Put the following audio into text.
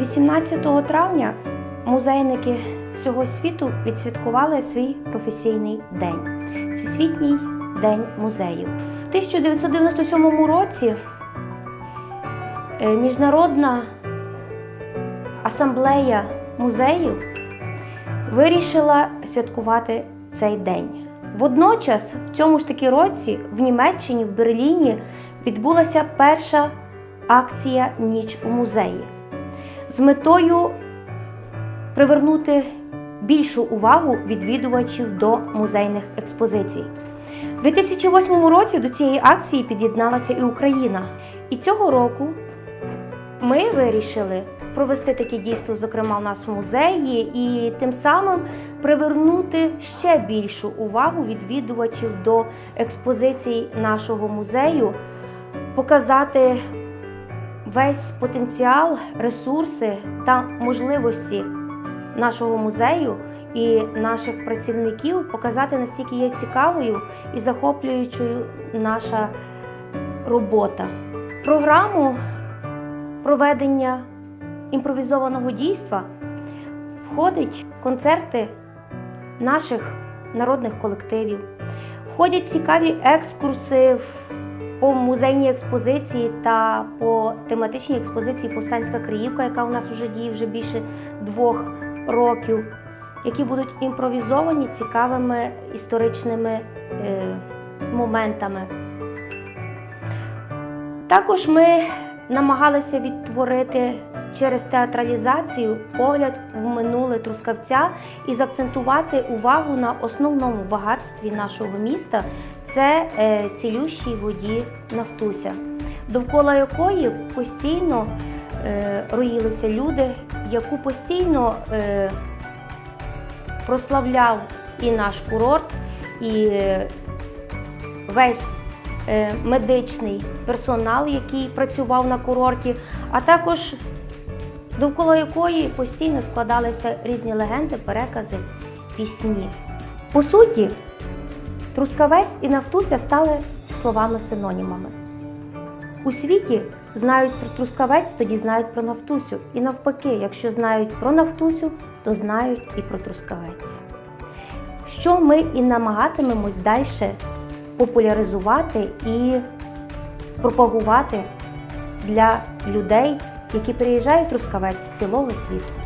18 травня музейники всього світу відсвяткували свій професійний день Всесвітній день музеїв. В 1997 році е, Міжнародна асамблея музеїв вирішила святкувати цей день. Водночас, в цьому ж таки році, в Німеччині, в Берліні, відбулася перша акція Ніч у музеї з метою привернути більшу увагу відвідувачів до музейних експозицій. У 2008 році до цієї акції під'єдналася і Україна. І цього року ми вирішили провести таке дійство, зокрема у нас в музеї, і тим самим привернути ще більшу увагу відвідувачів до експозицій нашого музею, показати весь потенціал, ресурси та можливості нашого музею і наших працівників, показати настільки є цікавою і захоплюючою наша робота. Програму проведення імпровізованого дійства входять концерти наших народних колективів, входять цікаві екскурси по музейній експозиції та по тематичній експозиції Повстанська Криївка, яка у нас вже діє вже більше двох років, які будуть імпровізовані цікавими історичними е, моментами. Також ми намагалися відтворити через театралізацію погляд в минуле трускавця і заакцентувати увагу на основному багатстві нашого міста це е, цілющій воді Нафтуся, довкола якої постійно е, роїлися люди, яку постійно е, прославляв і наш курорт, і весь медичний персонал, який працював на курорті, а також довкола якої постійно складалися різні легенди, перекази, пісні. По суті, Трускавець і Нафтуся стали словами-синонімами. У світі знають про Трускавець, тоді знають про Нафтусю. І навпаки, якщо знають про Нафтусю, то знають і про Трускавець. Що ми і намагатимемось далі популяризувати і пропагувати для людей, які приїжджають в Трускавець з цілого світу.